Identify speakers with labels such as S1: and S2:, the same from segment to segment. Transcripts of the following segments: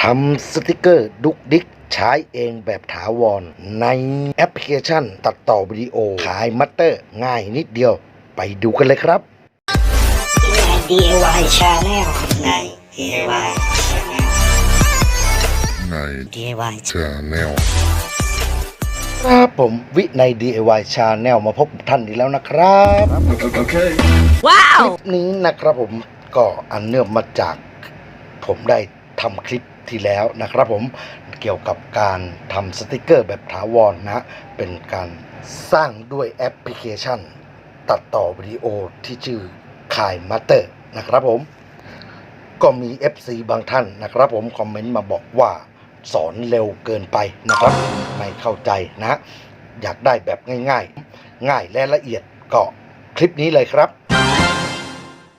S1: ทำสติกเกอร์ดุกดิกใช้เองแบบถาวร ในแอปพลิเคชันตัดต่อวิดีโอ ขายมัตเตอร์ง่ายนิดเดียว ไปดูกันเลยครับ
S2: DIY Channel ใน DIY Channel
S3: ใน
S2: DIY
S3: ชาแนล
S1: ครับผมวิใน DIY Channel มาพบกับท่านอีกแล้วนะครับ
S4: ว้าว
S1: คลิปนี้นะครับผมก็อันเนื่องมาจากผมได้ ทำคลิปที่แล้วนะครับผมเกี่ยวกับการทำสติกเกอร์แบบถาวรนะฮะเป็นการสร้างด้วยแอปพลิเคชัน ตัดต่อวิดีโอที่ชื่อคายมาเตอร์นะครับผม ก็มี FC บางท่านนะครับผมคอมเมนต์มาบอกว่าสอนเร็วเกินไปนะครับ ไม่เข้าใจนะ อยากได้แบบง่าย ๆ ง่ายและละเอียดก็คลิปนี้เลยครับ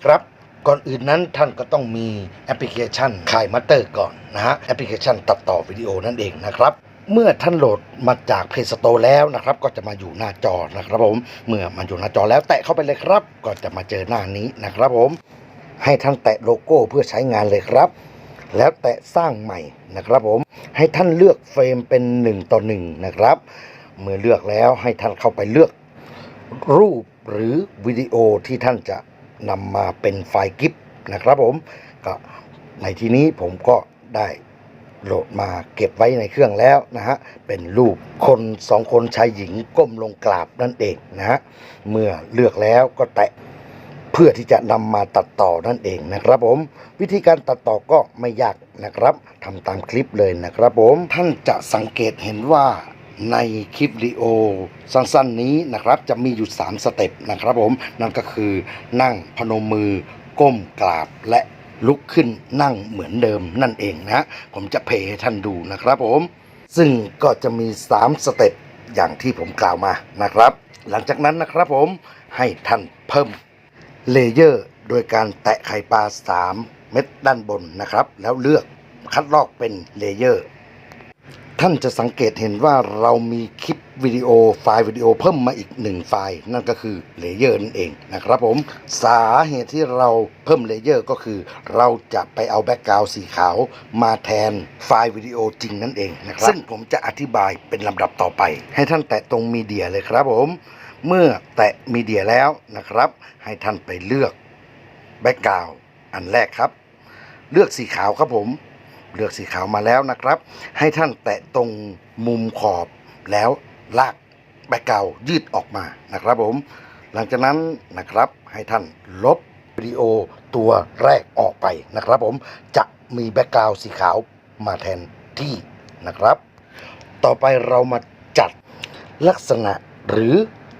S1: ครับ ก่อนอื่นนั้นท่านก็ต้องมีแอปพลิเคชันคายมัตเตอร์ก่อนนะฮะแอปพลิเคชันตัดต่อวิดีโอนั่นเองนะครับเมื่อท่านโหลดมาจาก Play Store แล้วนะครับ ก็จะมาอยู่หน้าจอนะครับผม เมื่อมันอยู่หน้าจอแล้วแตะเข้าไปเลยครับ ก็จะมาเจอหน้านี้นะครับผม ให้ท่านแตะโลโก้เพื่อใช้งานเลยครับ แล้วแตะสร้างใหม่นะครับผม ให้ท่านเลือกเฟรมเป็น 1 ต่อ 1 นะครับ เมื่อเลือกแล้วให้ท่านเข้าไปเลือกรูปหรือวิดีโอที่ท่านจะ นำมาเป็นไฟล์กิฟนะครับผมก็ในที่นี้ผมก็ได้โหลดมาเก็บไว้ในเครื่องแล้วนะฮะ เป็นรูปคนสองคนชายหญิงก้มลงกราบนั่นเองนะฮะ เมื่อเลือกแล้วก็แตะเพื่อที่จะนำมาตัดต่อนั่นเองนะครับผม วิธีการตัดต่อก็ไม่ยากนะครับทำตามคลิปเลยนะครับผม ท่านจะสังเกตเห็นว่า ในคลิปวิดีโอสั้นๆนี้นะครับจะมีอยู่ 3 สเต็ปนะครับผมนั่นก็คือนั่งพนมมือก้มกราบและลุกขึ้นนั่งเหมือนเดิมนั่นเองนะผมจะเพย์ให้ท่านดูนะครับผม ซึ่งก็จะมี 3 สเต็ปอย่างที่ผมกล่าวมานะครับ หลังจากนั้นนะครับผมให้ท่านเพิ่มเลเยอร์โดยการแตะไข่ปลา 3 เม็ดด้านบนนะครับ แล้วเลือกคัดลอกเป็นเลเยอร์ ท่านจะสังเกตเห็นว่าเรามีคลิปวิดีโอไฟล์วิดีโอเพิ่มมาอีกหนึ่งไฟล์ นั่นก็คือเลเยอร์นั่นเองนะครับผมสาเหตุที่เราเพิ่มเลเยอร์ก็คือ เราจะไปเอาแบ็กกราวด์สีขาวมาแทนไฟล์วิดีโอจริงนั่นเองนะครับซึ่งผมจะอธิบายเป็นลำดับต่อไป ให้ท่านแตะตรงมีเดียเลยครับผม เมื่อแตะมีเดียแล้วนะครับ ให้ท่านไปเลือกแบ็กกราวด์อันแรกครับ เลือกสีขาวครับผม เลือกสีขาวมาแล้วนะครับ ให้ท่านแตะตรงมุมขอบแล้วลากแบ็กกราวยืดออกมานะครับผม หลังจากนั้นนะครับให้ท่านลบวิดีโอตัวแรกออกไปนะครับผมจะมีแบ็กกราวสีขาวมาแทนที่นะครับ ต่อไปเรามาจัดลักษณะหรือ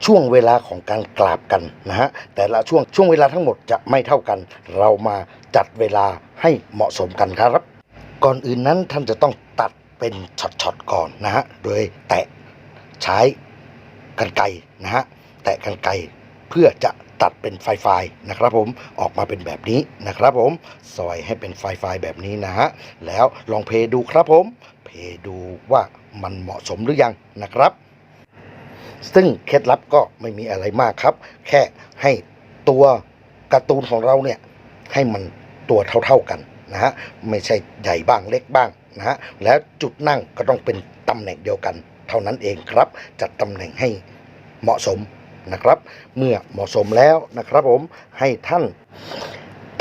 S1: ช่วงเวลาของการกราบกันนะฮะแต่ละช่วงช่วงเวลาทั้งหมดจะไม่เท่ากัน เรามาจัดเวลาให้เหมาะสมกันครับ ก่อนอื่นนั้นท่านจะต้องตัดเป็นช็อตๆก่อนนะฮะ โดยแตะใช้กันไกนะฮะ แตะกันไกเพื่อจะตัดเป็นไฟไฟล์นะครับผมออกมาเป็นแบบนี้นะครับผมซอยให้เป็นไฟไฟล์แบบนี้นะฮะ แล้วลองเพย์ดูครับผม เพย์ดูว่ามันเหมาะสมหรือยังนะครับ ซึ่งเคล็ดลับก็ไม่มีอะไรมากครับ แค่ให้ตัวการ์ตูนของเราเนี่ยให้มันตัวเท่าๆกัน นะฮะไม่ใช่ใหญ่บ้างเล็กบ้างนะฮะแล้วจุดนั่งก็ต้องเป็นตำแหน่งเดียวกัน เท่านั้นเองครับ จัดตำแหน่งให้เหมาะสมนะครับ เมื่อเหมาะสมแล้วนะครับผมให้ท่าน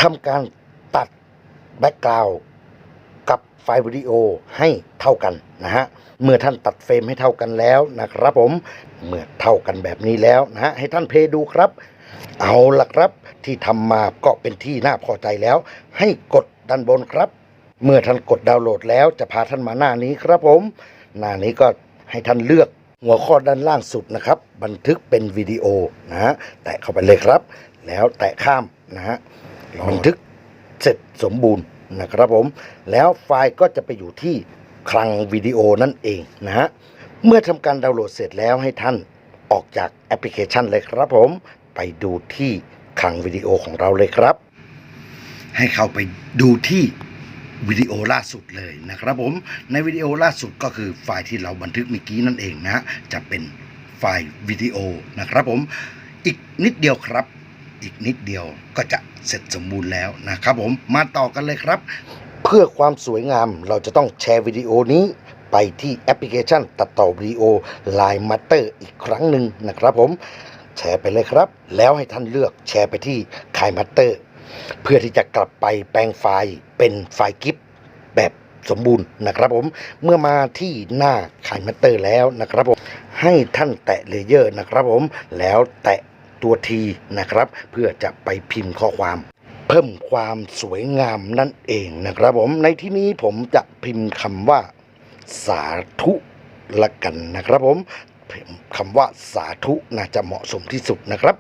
S1: ทำการตัดแบ็กกราวด์กับไฟล์วิดีโอให้เท่ากันนะฮะ เมื่อท่านตัดเฟรมให้เท่ากันแล้วนะครับผม เมื่อเท่ากันแบบนี้แล้วนะฮะ ให้ท่านเพย์ดูครับ เอาละครับ ที่ทำมาก็เป็นที่น่าพอใจแล้ว ให้กด ด้านบนครับ เมื่อท่านกดดาวน์โหลดแล้วจะพาท่านมาหน้านี้ครับผม หน้านี้ก็ให้ท่านเลือกหัวข้อด้านล่างสุดนะครับ บันทึกเป็นวิดีโอนะฮะแตะเข้าไปเลยครับ แล้วแตะข้ามนะฮะบันทึกเสร็จสมบูรณ์นะครับผม แล้วไฟล์ก็จะไปอยู่ที่คลังวิดีโอนั่นเองนะฮะเมื่อทำการดาวน์โหลดเสร็จแล้วให้ท่านออกจากแอปพลิเคชันเลยครับผม ไปดูที่คลังวิดีโอของเราเลยครับ ให้เข้าไปดูที่วิดีโอล่าสุดเลยนะครับผมในวิดีโอล่าสุดก็คือไฟล์ที่เราบันทึกเมื่อกี้นั่นเองนะจะเป็นไฟล์วิดีโอนะครับผมอีกนิดเดียวครับ อีกนิดเดียวก็จะเสร็จสมบูรณ์แล้วนะครับผมมาต่อกันเลยครับ เพื่อความสวยงามเราจะต้องแชร์วิดีโอนี้ไปที่แอปพลิเคชันตัดต่อวิดีโอ Line Master อีกครั้งหนึ่งนะครับผมแชร์ไปเลยครับ แล้วให้ท่านเลือกแชร์ไปที่คายมัตเตอร์ เพื่อที่จะกลับไปแปลงไฟล์เป็นไฟล์กิฟแบบสมบูรณ์นะครับผมเมื่อมาที่หน้าคายมัตเตอร์แล้วนะครับผมให้ท่านแตะเลเยอร์นะครับผมแล้วแตะตัวทีนะครับ เพื่อจะไปพิมพ์ข้อความ เพิ่มความสวยงามนั่นเองนะครับผมในที่นี้ผมจะพิมพ์คำว่า สาธุละกันนะครับผมพิมพ์คำว่าสาธุน่าจะเหมาะสมที่สุดนะครับ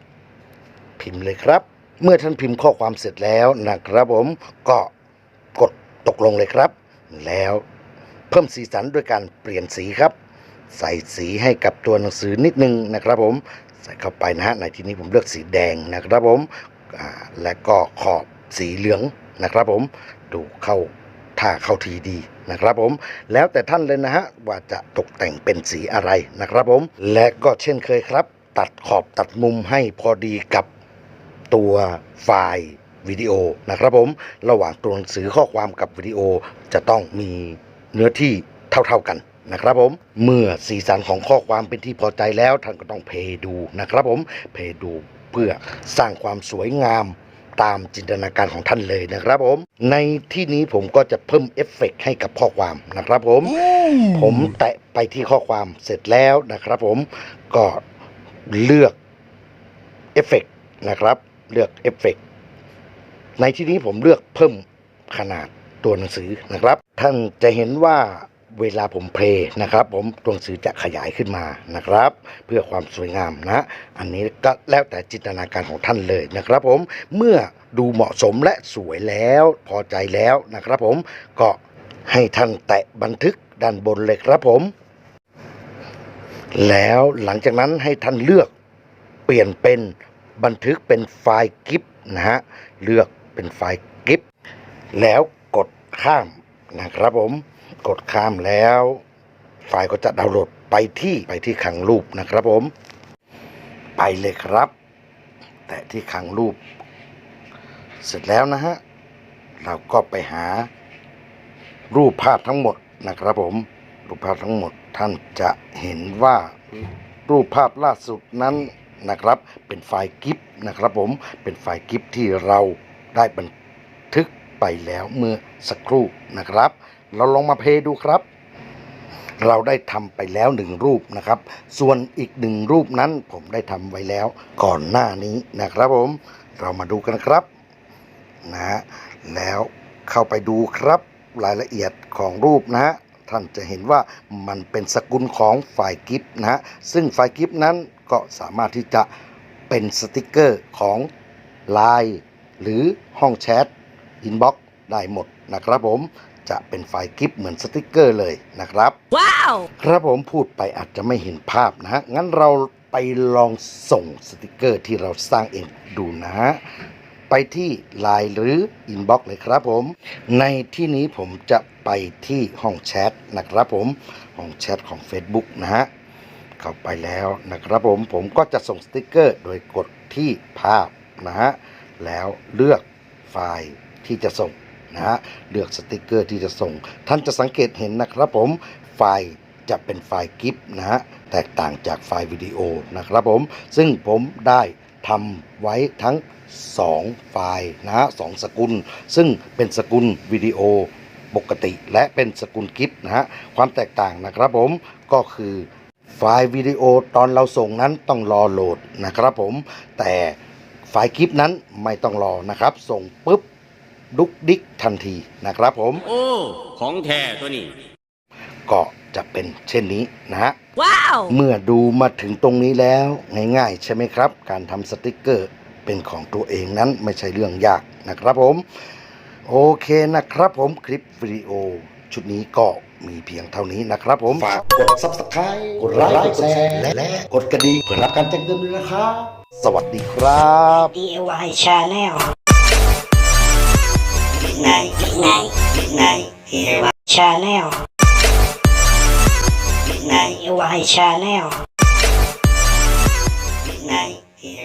S1: พิมพ์เลยครับ เมื่อท่านพิมพ์ข้อความเสร็จแล้วนะครับผมก็กดตกลงเลยครับ แล้วเพิ่มสีสันด้วยการเปลี่ยนสีครับ ใส่สีให้กับตัวหนังสือนิดนึงนะครับผมใส่เข้าไปนะฮะในที่นี้ผมเลือกสีแดงนะครับผมและก็ขอบสีเหลืองนะครับผมดูเข้าท่าเข้าทีดีนะครับผมแล้วแต่ท่านเลยนะฮะว่าจะตกแต่งเป็นสีอะไรนะครับผมและก็เช่นเคยครับ ตัดขอบตัดมุมให้พอดีกับ ตัวไฟล์วิดีโอนะครับผมระหว่างตัวหนังสือข้อความกับวิดีโอจะต้องมีเนื้อที่เท่าๆกันนะครับผมเมื่อสีสันของข้อความเป็นที่พอใจแล้วท่านก็ต้องเพย์ดูนะครับผมเพย์ดูเพื่อสร้างความสวยงามตามจินตนาการของท่านเลยนะครับผม ในที่นี้ผมก็จะเพิ่มเอฟเฟกต์ให้กับข้อความนะครับผม ผมแตะไปที่ข้อความเสร็จแล้วนะครับผมก็เลือกเอฟเฟกต์นะครับ เลือกเอฟเฟกต์ในที่นี้ผมเลือกเพิ่มขนาดตัวหนังสือนะครับ ท่านจะเห็นว่าเวลาผมเพลย์นะครับ ผมตัวหนังสือจะขยายขึ้นมานะครับ เพื่อความสวยงามนะ อันนี้ก็แล้วแต่จินตนาการของท่านเลยนะครับ ผมเมื่อดูเหมาะสมและสวยแล้วพอใจแล้วนะครับ ผมก็ให้ท่านแตะบันทึกด้านบนเลยครับผม แล้วหลังจากนั้นให้ท่านเลือกเปลี่ยนเป็น บันทึกเป็นไฟล์กิฟนะฮะเลือกเป็นไฟล์กิฟแล้วกดข้ามนะครับผมกดข้ามแล้ว ไฟล์ก็จะดาวน์โหลดไปที่ไปที่ขังรูปนะครับผม ไปเลยครับ แต่ที่ขังรูป เสร็จแล้วนะฮะเราก็ไปหา รูปภาพทั้งหมดนะครับผม รูปภาพทั้งหมดท่านจะเห็นว่ารูปภาพล่าสุดนั้น นะครับ เป็นไฟล์กิฟนะครับผมเป็นไฟล์กิฟที่เราได้บันทึกไปแล้วเมื่อสักครู่นะครับ เราลองมาเพย์ดูครับ เราได้ทำไปแล้วหนึ่งรูปนะครับ ส่วนอีกหนึ่งรูปนั้นผมได้ทำไว้แล้วก่อนหน้านี้นะครับผมเรามาดูกันครับนะฮะแล้วเข้าไปดูครับรายละเอียดของรูปนะฮะท่านจะเห็นว่ามันเป็นสกุลของไฟล์กิฟนะฮะซึ่งไฟล์กิฟนั้น ก็สามารถที่จะเป็นสติกเกอร์ของ Line หรือห้องแชทอินบ็อกได้หมดนะครับผมจะเป็นไฟล์กิฟเหมือนสติกเกอร์เลยนะครับ
S4: Wow!
S1: ครับผมพูดไปอาจจะไม่เห็นภาพนะฮะ งั้นเราไปลองส่งสติกเกอร์ที่เราสร้างเองดูนะฮะ ไปที่ Line หรือ Inbox เลยครับผม ในที่นี้ผมจะไปที่ห้องแชทนะครับผม ห้องแชทของ Facebook นะฮะ เข้าไปแล้วนะครับผมผมก็จะส่งสติกเกอร์โดยกดที่ภาพนะฮะแล้วเลือกไฟล์ที่จะส่งนะฮะเลือกสติกเกอร์ที่จะส่ง ท่านจะสังเกตเห็นนะครับผมไฟล์จะเป็นไฟล์กิฟนะฮะแตกต่างจากไฟล์วิดีโอนะครับผมซึ่งผมได้ทำไว้ทั้ง 2 ไฟล์นะฮะสองสกุล ซึ่งเป็นสกุลวิดีโอปกติและเป็นสกุลกิฟนะฮะความแตกต่างนะครับผมก็คือ ฟล์วิดีโอตอนเราส่งนั้นต้องรอโหลดนะครับผมแต่ไฟล์คลิปนั้นไม่ต้องรอนะครับ ส่งปุ๊บดุกดิกทันทีนะครับผม
S5: โอ้ ของแท้ตัวนี้
S1: ก็จะเป็นเช่นนี้นะฮะ
S4: Wow!
S1: เมื่อดูมาถึงตรงนี้แล้วง่ายๆ ใช่ไหมครับ การทำสติกเกอร์เป็นของตัวเองนั้นไม่ใช่เรื่องยากนะครับผม โอเคนะครับผมคลิปวิดีโอ ชุดนี้ก็ มีเพียงเท่านี้นะครับผม ฝากกด subscribe กดไลค์กดแชร์และกดกระดิ่งเพื่อรับการแจ้งเตือนด้วยนะครับ สวัสดีครับ
S2: DIY Channel ในในใน DIY Channel ใน DIY Channel ใน DIY